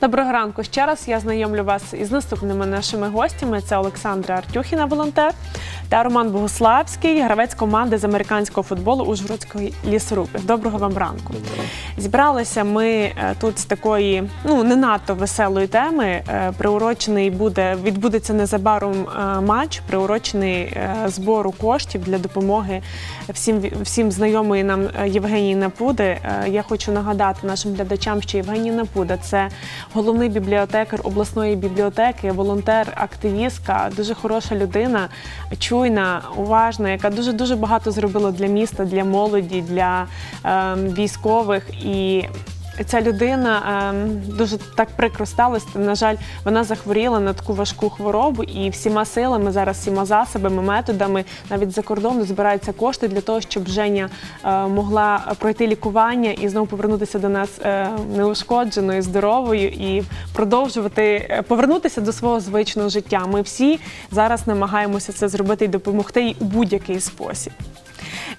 Доброго ранку ще раз. Я знайомлю вас із наступними нашими гостями. Це Олександра Артюхіна, волонтер, та Роман Богославський, гравець команди з американського футболу Ужгородської лісорубів. Доброго вам ранку. Зібралися ми е, тут з такої ну не надто веселої теми. Е, Приурочений буде відбудеться незабаром е, матч, приурочений збору коштів для допомоги всім всім знайомої нам Євгенії Напуди. Я хочу нагадати нашим глядачам, що Євгенія Напуда це головний бібліотекар обласної бібліотеки, волонтер, активістка, дуже хороша людина, чуйна, уважна, яка дуже дуже багато зробила для міста, для молоді, для е, військових і. Ця людина ем, дуже так прикро сталося. На жаль, вона захворіла на таку важку хворобу, і всіма силами зараз, всіма засобами, методами, навіть за кордону збираються кошти для того, щоб Женя е, могла пройти лікування і знову повернутися до нас е, неушкодженою, здоровою і продовжувати е, повернутися до свого звичного життя. Ми всі зараз намагаємося це зробити і допомогти їй у будь-який спосіб.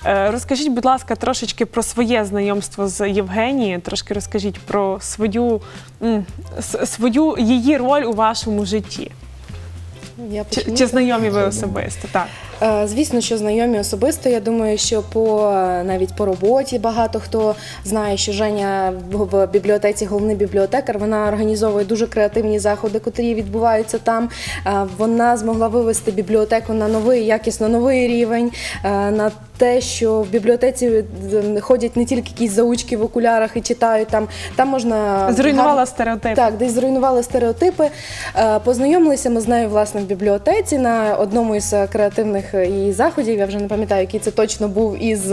Е, Розкажіть, будь ласка, трошечки про своє знайомство з Євгенією. Трошки розкажіть про свою, м, с- свою її роль у вашому житті. Я Чи, почну. чи знайомі ви особисто? Так. Е, Звісно, що знайомі особисто. Я думаю, що по навіть по роботі багато хто знає, що Женя в в бібліотеці головний бібліотекар. Вона організовує дуже креативні заходи, котрі відбуваються там. Е, Вона змогла вивести бібліотеку на новий, якісно новий рівень. е, На те, що в бібліотеці е, ходять не тільки якісь заучки в окулярах і читають там. Там можна Зруйнувала гарно- стереотипи. так, десь зруйнували стереотипи. Е, Познайомилися ми з нею власне в бібліотеці на одному із е, креативних її заходів. Я вже не пам'ятаю, який це точно був із,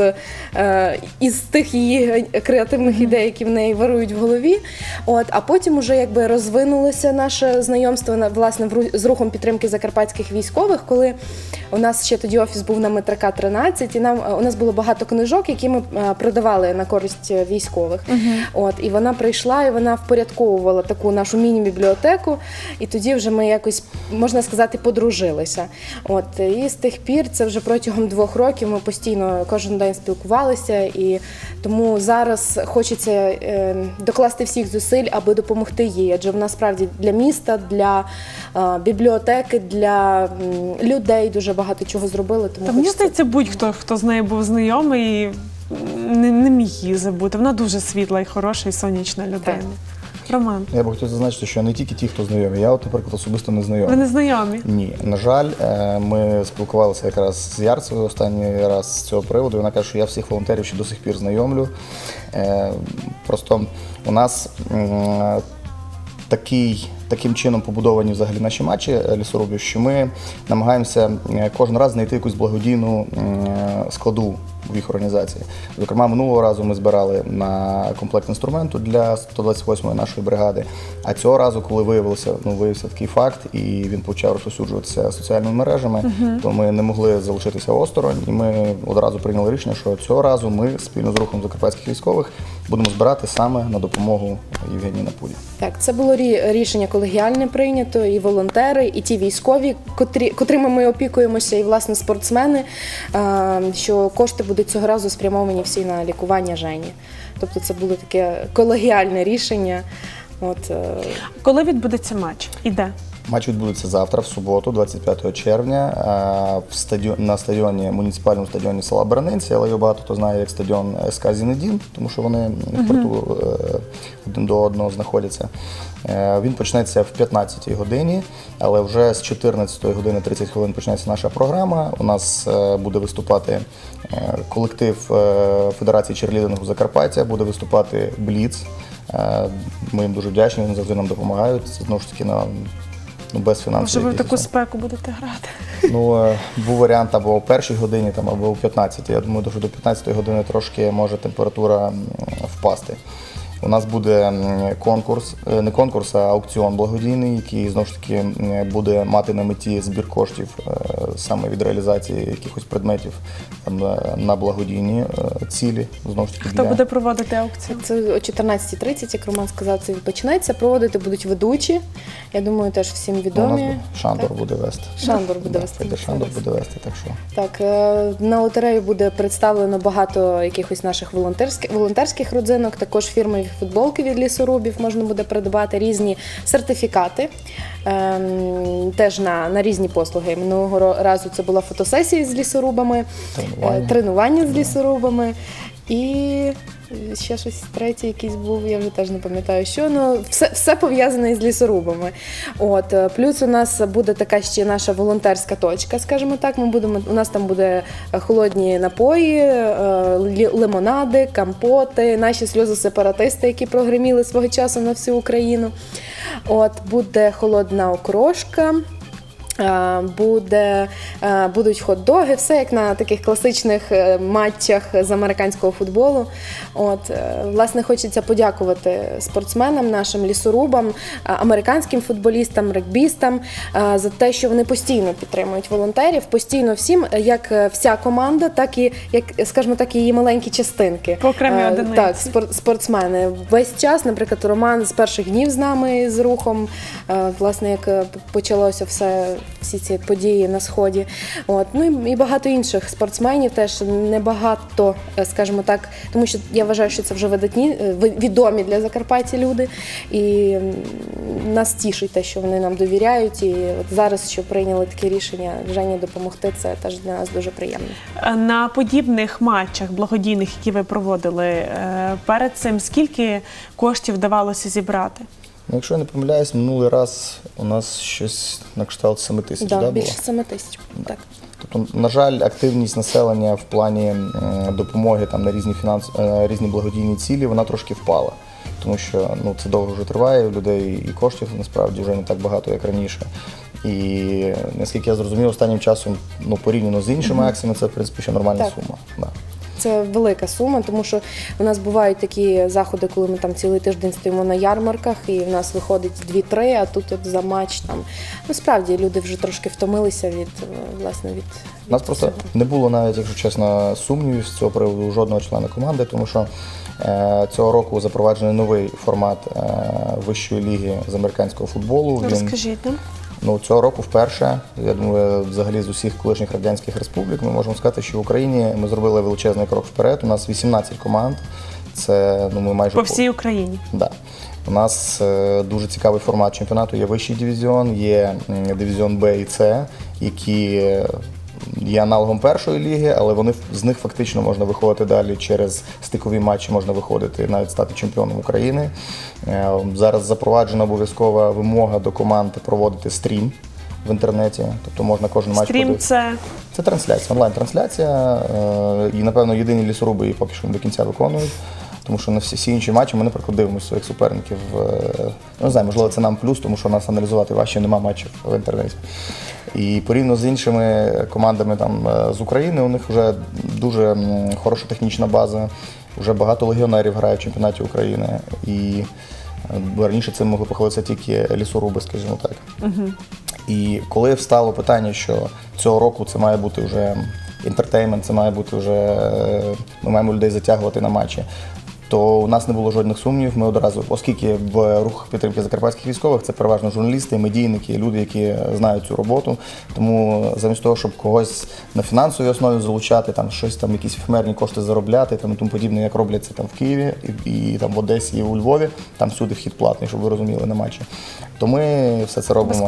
із тих її креативних ідей, які в неї вирують в голові. От, а потім уже якби розвинулося наше знайомство на- власне з рухом підтримки закарпатських військових, коли у нас ще тоді офіс був на метрака 13, і нам е, у нас було багато книжок, які ми е, продавали на користь е, військових. От і вона прийшла і вона впорядковувала таку нашу міні-бібліотеку. І тоді вже ми якось можна сказати подружилися. От і з тих пір це вже протягом двох років ми постійно кожен день спілкувалися, і тому зараз хочеться е, докласти всіх зусиль, аби допомогти їй. Адже вона справді для міста, для е, бібліотеки, для людей дуже багато чого зробила. Тому Та мені здається, будь-хто, хто з нею був знайомий, м, не, не міг її забути. Вона дуже світла і хороша, і сонячна людина. Роман, Я би хотів зазначити, що не тільки ті, хто знайомі. Я, от, наприклад, особисто не ви знайомий. не знайомі? Ні, на жаль, е, ми спілкувалися якраз з Ярцевою останній раз з цього приводу. Вона каже, що я всіх волонтерів ще до сих пір знайомлю. Е, Просто у нас м, такий, таким чином побудовані взагалі наші матчі е, лісорубів, що ми намагаємося е, кожен раз знайти якусь благодійну складу в їх організації. Зокрема, минулого разу ми збирали на комплект інструменту для 128-ї нашої бригади. А цього разу, коли виявилося, ну виявився такий факт, і він почав розповсюджуватися соціальними мережами, то ми не могли залишитися осторонь, і ми одразу прийняли рішення, що цього разу ми спільно з рухом закарпатських військових будемо збирати саме на допомогу Євгенії Напуді. Так, це було рі- рішення колегіальне прийнято, і волонтери, і ті військові, котрі, котрими ми опікуємося, і власне спортсмени, що кошти будуть цього разу спрямовані всі на лікування Жені. Тобто це було таке колегіальне рішення. От, е, Коли відбудеться матч? І де? Матч відбудеться завтра, в суботу, 25 червня, а, в стадіон, на стадіоні, муніципальному стадіоні села Беренинці, але його багато хто знає як стадіон СК Зінедін, тому що вони в порту е, один до одного знаходяться. Е, Він почнеться в 15-й годині, але вже з 14-ї години 30 хвилин почнеться наша програма. У нас е, буде виступати е, колектив Федерації черлідингу Закарпаття, буде виступати Бліц. Ми їм дуже вдячні, вони завжди нам допомагають. Знову ж таки на ну, без Може, ви в таку спеку будете грати? Ну, був варіант або о першій годині, там, або о 15-й. Я думаю, що до 15-ї години трошки може температура впасти. У нас буде конкурс, е, не конкурс, а аукціон благодійний, який знову ж таки буде мати на меті збір коштів е, саме від реалізації якихось предметів там, е, на благодійні цілі. Знову ж таки, Хто для- буде проводити аукцію? це о 14.30, як Роман сказав, це почнеться. Проводити будуть ведучі. Я думаю, теж всім Ну, у нас відомі. буде Шандор буде вести. Шандор буде Да, вести. Федір Шандор буде вести, так що. Так, на лотерею буде представлено багато якихось наших волонтерських волонтерських родзинок, також фірми різні футболки від лісорубів можна буде придбати, різні сертифікати. ем, Теж на, на різні послуги. Минулого разу це була фотосесія з лісорубами, Тренування. е, тренування з лісорубами і ще щось третє, якийсь був, я вже теж не пам'ятаю, що ну все, все пов'язане з лісорубами. От е, плюс у нас буде така ще наша волонтерська точка, скажімо так. Ми будемо у нас там буде холодні напої, е, лимонади, компоти, наші сльози-сепаратисти, які прогреміли свого часу на всю Україну. От буде холодна окрошка. Е, Буде, е, будуть хот-доги, все як на таких класичних е, матчах з американського футболу. От, власне, хочеться подякувати спортсменам, нашим лісорубам, американським футболістам, регбістам за те, що вони постійно підтримують волонтерів, постійно всім, як вся команда, так і як, скажімо так, і її маленькі частинки. Е, одиниці. Так, спор- спортсмени. Весь час, наприклад, Роман з перших днів з нами з рухом, власне, як почалося все, всі ці події на сході. От ну і, багато інших спортсменів теж небагато, е, скажімо так, тому що я вважаю, що це вже видатні, е, відомі для Закарпаття люди. І нас тішить те, що вони нам довіряють. І от зараз, що прийняли таке рішення Жені допомогти, це теж для нас дуже приємно. Е, На подібних матчах благодійних, які ви проводили перед цим, скільки коштів вдавалося зібрати? Ну, якщо я не помиляюсь, минулий раз у нас щось на кшталт 7 тисяч Да, да, було. більше 7 тисяч. Так. Тобто, на жаль, активність населення в плані е, допомоги там на різні фінанс... е, різні благодійні цілі, вона трошки впала. Тому що ну це довго вже триває, у людей і коштів насправді вже не так багато, як раніше. І наскільки я зрозумів, останнім часом ну порівняно з іншими акціями, це в принципі ще нормальна Так. сума. Да. Це велика сума, тому що у нас бувають такі заходи, коли ми там цілий тиждень стоїмо на ярмарках, і в нас виходить 2-3, а тут от за матч там. Ну справді люди вже трошки втомилися від е, власне від. У нас від просто цього. не було навіть, якщо чесно, сумнівів з цього приводу у жодного члена команди, тому що е, цього року запроваджений новий формат е, вищої ліги з американського футболу. Розкажіть нам. Ну, цього року вперше, я думаю, взагалі з усіх колишніх радянських республік ми можемо сказати, що в Україні ми зробили величезний крок вперед. У нас 18 команд. Це ну ми майже По всій Україні. Да. У нас е, дуже цікавий формат чемпіонату. Є вищий дивізіон, є дивізіон Б і С, які е, є аналогом першої ліги, але вони з них фактично можна виходити далі через стикові матчі, можна виходити навіть стати чемпіоном України. Е, Зараз запроваджена обов'язкова вимога до команд проводити стрім в інтернеті, тобто можна кожен матч Стрім це Це трансляція, онлайн-трансляція. е, І, напевно, єдині лісоруби її поки що не до кінця виконують. Тому що на всі, всі інші матчі ми, наприклад, дивимося своїх суперників. е, ну, Не знаю, можливо, це нам плюс, тому що нас аналізувати важче, нема матчів в інтернеті. І порівняно з іншими командами там, е, з України, у них вже дуже хороша технічна база, вже багато легіонерів грають в чемпіонаті України. І е, раніше цим могли похвалитися тільки лісоруби, скажімо так. І коли встало питання, що цього року це має бути вже інтертеймент, це має бути вже ми маємо людей затягувати на матчі. То у нас не було жодних сумнівів. Ми одразу, оскільки в рух підтримки закарпатських військових це переважно журналісти, медійники, люди, які знають цю роботу. Тому замість того, щоб когось на фінансовій основі залучати, там щось там, якісь ефемерні кошти заробляти, там і тому подібне, як роблять це там в Києві і, і там в Одесі, і у Львові, там всюди вхід платний, щоб ви розуміли на матчі. То ми все це робимо.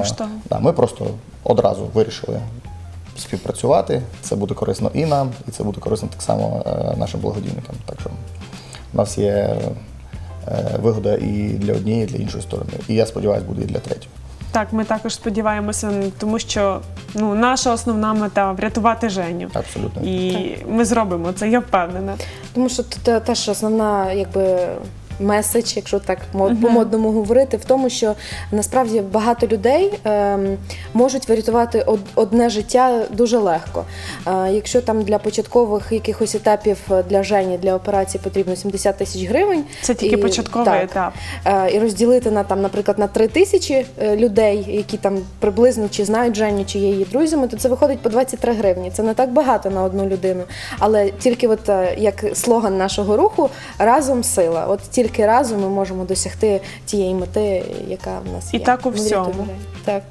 Да, ми просто одразу вирішили співпрацювати. Це буде корисно і нам, і це буде корисно так само е, нашим благодійникам. Так що у нас є е, вигода і для однієї, і для іншої сторони. І я сподіваюся, буде і для третьої. так. Ми також сподіваємося, тому що ну наша основна мета врятувати Женю. Абсолютно. І ми зробимо це, я впевнена. Тому що тут е, теж основна, якби. Меседж, якщо так по-модному говорити, в тому, що насправді багато людей ем, можуть врятувати одне життя дуже легко. Е, якщо там для початкових якихось етапів е, для Жені для операції потрібно 70 тисяч гривень, Це тільки і- початковий так, етап. е, і розділити на там, наприклад, на 3 тисячі людей, які там приблизно чи знають Женю, чи є її друзями, то це виходить по 23 гривні. Це не так багато на одну людину. Але тільки от як слоган нашого руху разом сила. От тільки разом ми можемо досягти тієї мети, яка в нас І є. так у всьому. Так.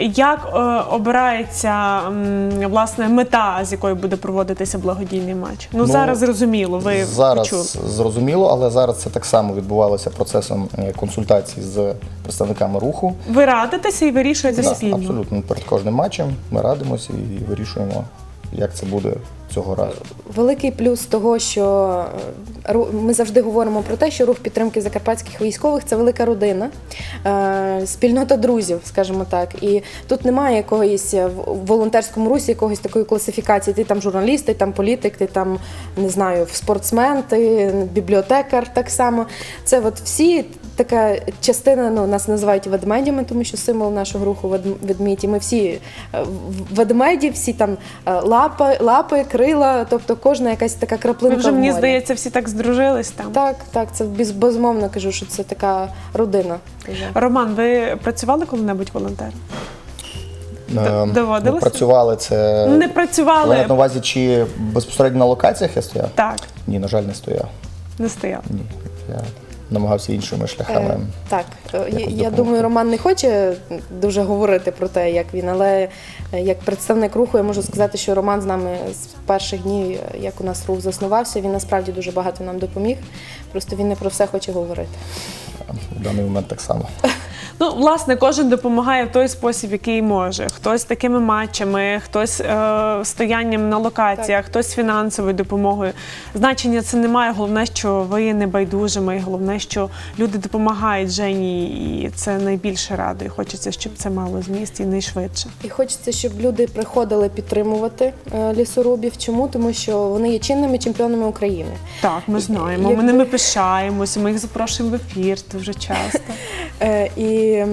Як е, обирається м, власне мета, з якою буде проводитися благодійний матч? Ну, Ну, зараз зрозуміло, ви зараз почули. зрозуміло, але зараз це так само відбувалося процесом е, консультацій з представниками руху. Ви радитеся і вирішуєте Да, спільно. абсолютно перед кожним матчем ми радимося і вирішуємо, як це буде цього разу. Великий плюс того, що е, ми завжди говоримо про те, що рух підтримки закарпатських військових це велика родина, е, спільнота друзів, скажімо так. І тут немає якоїсь е, в волонтерському русі якогось такої класифікації. Ти там журналіст, ти там політик, ти там не знаю, спортсмен, ти бібліотекар так само. Це от всі така частина, ну нас називають ведмедями, тому що символ нашого руху вед- ведмідь. Ми всі е, в- ведмеді, всі там е, лапи, лапи, крила, тобто кожна якась така краплинка. вже в мені здається, всі так здружились там. Так, так, це без- безумовно кажу, що це така родина. Роман, ви працювали коли-небудь волонтером? Е, доводилося? ми Працювали це. Не працювали. маєте на увазі, чи безпосередньо на локаціях я стояв? Так, Ні, на жаль, не стояв. не стояв. Ні. Я намагався іншими шляхами. Е, так, е, я, я думаю, Роман не хоче дуже говорити про те, як він, але е, як представник руху, я можу сказати, що Роман з нами з перших днів, е, як у нас рух заснувався, він насправді дуже багато нам допоміг. Просто він не про все хоче говорити. В даний момент так само. Ну, власне, кожен допомагає в той спосіб, який може. Хтось такими матчами, хтось е, стоянням на локаціях, хтось фінансовою допомогою. Значення це немає. Головне, що ви не байдужими, і головне, що люди допомагають Жені, і це найбільше радує. Хочеться, щоб це мало зміст і найшвидше. І хочеться, щоб люди приходили підтримувати е, лісорубів. Чому? Тому що вони є чинними чемпіонами України. Так, ми знаємо. Ми ними пишаємося. Ми їх запрошуємо в ефір дуже часто. Е, І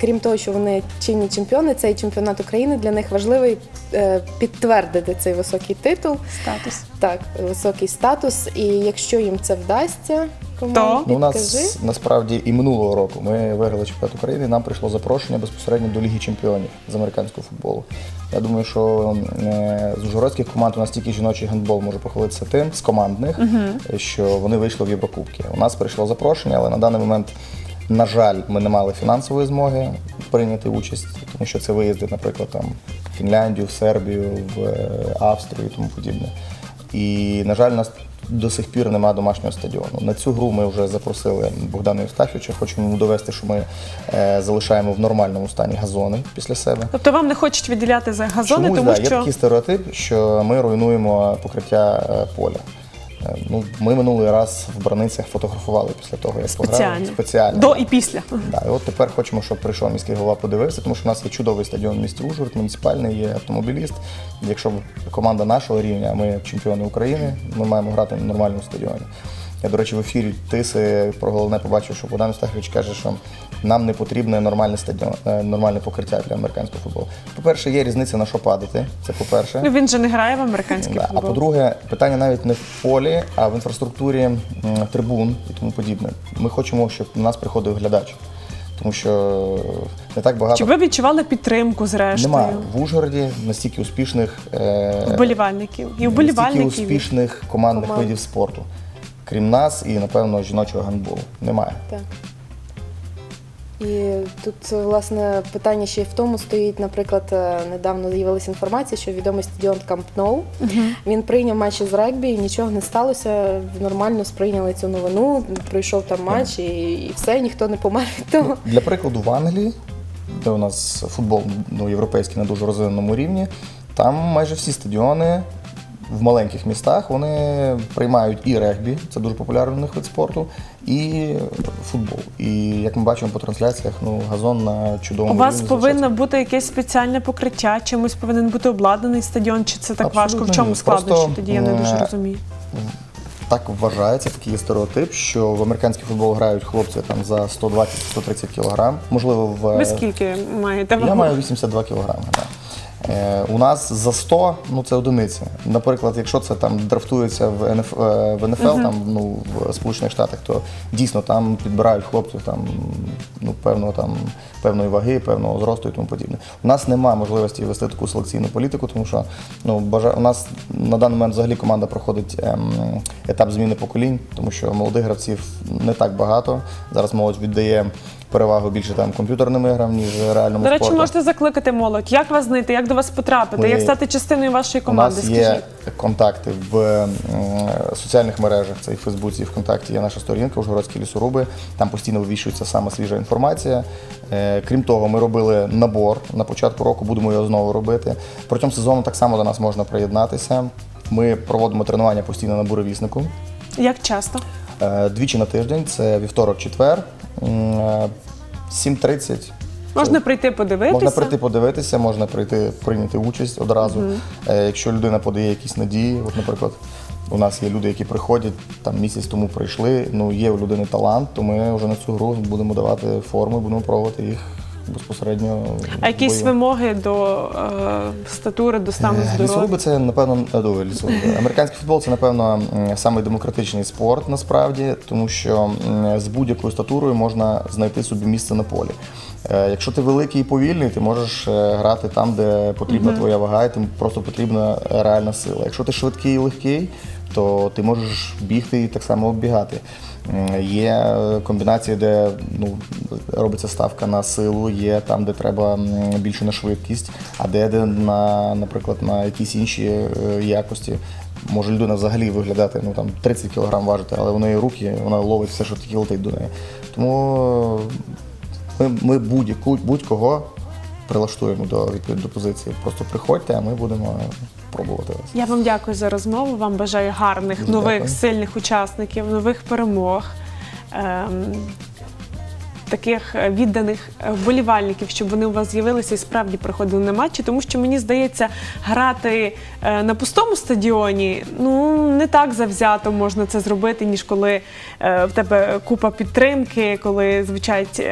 крім того, що вони чинні чемпіони, цей чемпіонат України для них важливий е, підтвердити цей високий титул, Статус. так, високий статус. І якщо їм це вдасться, То? Ну, у нас насправді і минулого року ми виграли чемпіонат України. Нам прийшло запрошення безпосередньо до Ліги Чемпіонів з американського футболу. Я думаю, що е, з ужгородських команд у нас тільки жіночий гандбол може похвалитися тим з командних, е, що вони вийшли в Єврокубки. У нас прийшло запрошення, але на даний момент, на жаль, ми не мали фінансової змоги прийняти участь, тому що це виїзди, наприклад, там в Фінляндію, в Сербію, в е, Австрію і тому подібне. І, на жаль, у нас до сих пір немає домашнього стадіону. На цю гру ми вже запросили Богдана Євстафійовича. Хочемо йому довести, що ми е, залишаємо в нормальному стані газони після себе. Тобто вам не хочуть виділяти за газони, Чомусь, тому да, є що такий стереотип, що ми руйнуємо покриття е, поля. Е, Ну, ми минулий раз в Браницях фотографували після того, як пограли. спеціально. Спеціально. До і після. Да, і от тепер хочемо, щоб прийшов міський голова, подивився, тому що в нас є чудовий стадіон в місті Ужгород, муніципальний, є автомобіліст. Якщо команда нашого рівня, ми чемпіони України, ми маємо грати на нормальному стадіоні. Я, до речі, в ефірі Тиси про головне побачив, що Богдан Стахович каже, що нам не потрібне нормальне стадіон, е, нормальне покриття для американського футболу. По-перше, є різниця на що падати. Це по-перше. Ну він же не грає в американський Да. А по-друге, питання навіть не в полі, а в інфраструктурі трибун і тому подібне. Ми хочемо, щоб до нас приходив глядач. Тому що не так багато Чи ви відчували підтримку зрештою немає в Ужгороді настільки успішних е, вболівальників і настільки вболівальників? успішних командних Команд. видів спорту. Крім нас і, напевно, жіночого гандболу. Немає. Так. І тут, власне, питання ще й в тому стоїть, наприклад, е, недавно з'явилася інформація, що відомий стадіон Камп Ноу. Він прийняв матчі з регбі, і нічого не сталося. Нормально сприйняли цю новину. Пройшов там матч, і, і все, ніхто не помер від того. Для прикладу, в Англії, де у нас футбол ну, європейський на дуже розвиненому рівні, там майже всі стадіони в маленьких містах вони приймають і регбі, це дуже популярний у них вид спорту, і футбол. І як ми бачимо по трансляціях, ну газон на чудовому. У вас рівні повинно залишається. бути якесь спеціальне покриття, чимось повинен бути обладнаний стадіон, чи це так Абсолютно важко? В чому складнощі? Тоді я не дуже розумію. Так вважається, такий є стереотип, що в американський футбол грають хлопці там за 120-130 кілограм. Можливо, в Ви скільки маєте Я маю 82 кілограми. Да. Е, у нас за 100, ну це одиниці. Наприклад, якщо це там драфтується в НФ, е, в НФЛ, там ну в Сполучених Штатах, то дійсно там підбирають хлопців там ну певного там певної ваги, певного зросту і тому подібне. У нас немає можливості вести таку селекційну політику, тому що ну бажа у нас на даний момент взагалі команда проходить ем, етап зміни поколінь, тому що молодих гравців не так багато. Зараз молодь віддає перевагу більше там комп'ютерним іграм, ніж реальному До речі, спорту. можете закликати молодь. Як вас знайти, як до вас потрапити, Ми- як стати частиною вашої У команди? нас Скажіть. є контакти в м, соціальних мережах. Це і в Фейсбуці, і ВКонтакті є наша сторінка Ужгородські лісоруби. Там постійно вивішується саме свіжа інформація. Е, Крім того, ми робили набор на початку року, будемо його знову робити. Протягом сезону так само до нас можна приєднатися. Ми проводимо тренування постійно на буревіснику. Як часто? Е, Двічі на тиждень, це вівторок-четвер, е, 7.30. Можна прийти подивитися. Можна прийти подивитися, можна прийти прийняти участь одразу. Е, Якщо людина подає якісь надії, от, наприклад, у нас є люди, які приходять там місяць тому прийшли. Ну є у людини талант, то ми вже на цю гру будемо давати форми, будемо пробувати їх безпосередньо. А якісь бою. вимоги до е, статури, до стану Е, здоров'я? Лісоруби це напевно е, до, лісоруби. Американський футбол це напевно самий демократичний спорт насправді, тому що з будь-якою статурою можна знайти собі місце на полі. Е, Якщо ти великий і повільний, ти можеш грати там, де потрібна твоя вага, і тим просто потрібна реальна сила. Якщо ти швидкий і легкий, то ти можеш бігти і так само оббігати. М, Є е, комбінації, де ну, робиться ставка на силу, є там, де треба більше на швидкість, а де, де на, наприклад, на якісь інші е, якості. Може людина взагалі виглядати ну, там, 30 кг важити, але в неї руки, вона ловить все, що тільки летить до неї. Тому е, ми, ми будь-кого прилаштуємо до відповідь до позиції. Просто приходьте, а ми будемо пробувати вас. Я вам дякую за розмову. Вам бажаю гарних, Дуже нових, дякую. сильних учасників, нових перемог. Ем, Таких е, відданих е, вболівальників, щоб вони у вас з'явилися і справді приходили на матчі, тому що мені здається, грати е, на пустому стадіоні ну не так завзято можна це зробити, ніж коли в тебе купа підтримки, коли звучать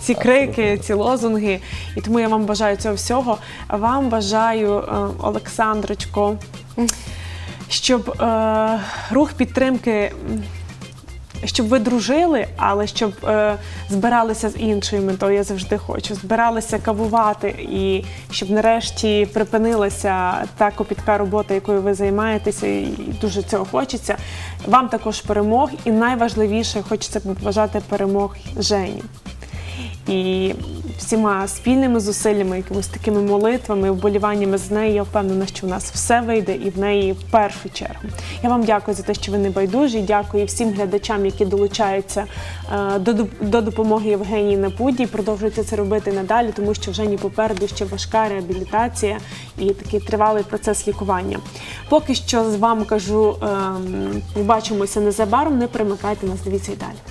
ці крики, ці лозунги. І тому я вам бажаю цього всього. Вам бажаю, Олександрочко, щоб е, рух підтримки. Щоб ви дружили, але щоб е, збиралися з іншою метою, я завжди хочу. Збиралися кавувати, і щоб нарешті припинилася та копітка робота, якою ви займаєтеся, і дуже цього хочеться. Вам також перемог, і найважливіше хочеться побажати перемог Жені. І всіма спільними зусиллями, якимось такими молитвами, вболіваннями з нею, я впевнена, що в нас все вийде і в неї в першу чергу. Я вам дякую за те, що ви не байдужі. Дякую всім глядачам, які долучаються е, до, до допомоги Євгенії Напуді. Продовжуйте це робити надалі, тому що вже ні попереду ще важка реабілітація і такий тривалий процес лікування. Поки що з вами кажу, ем, побачимося незабаром. Не перемикайте нас, дивіться і далі.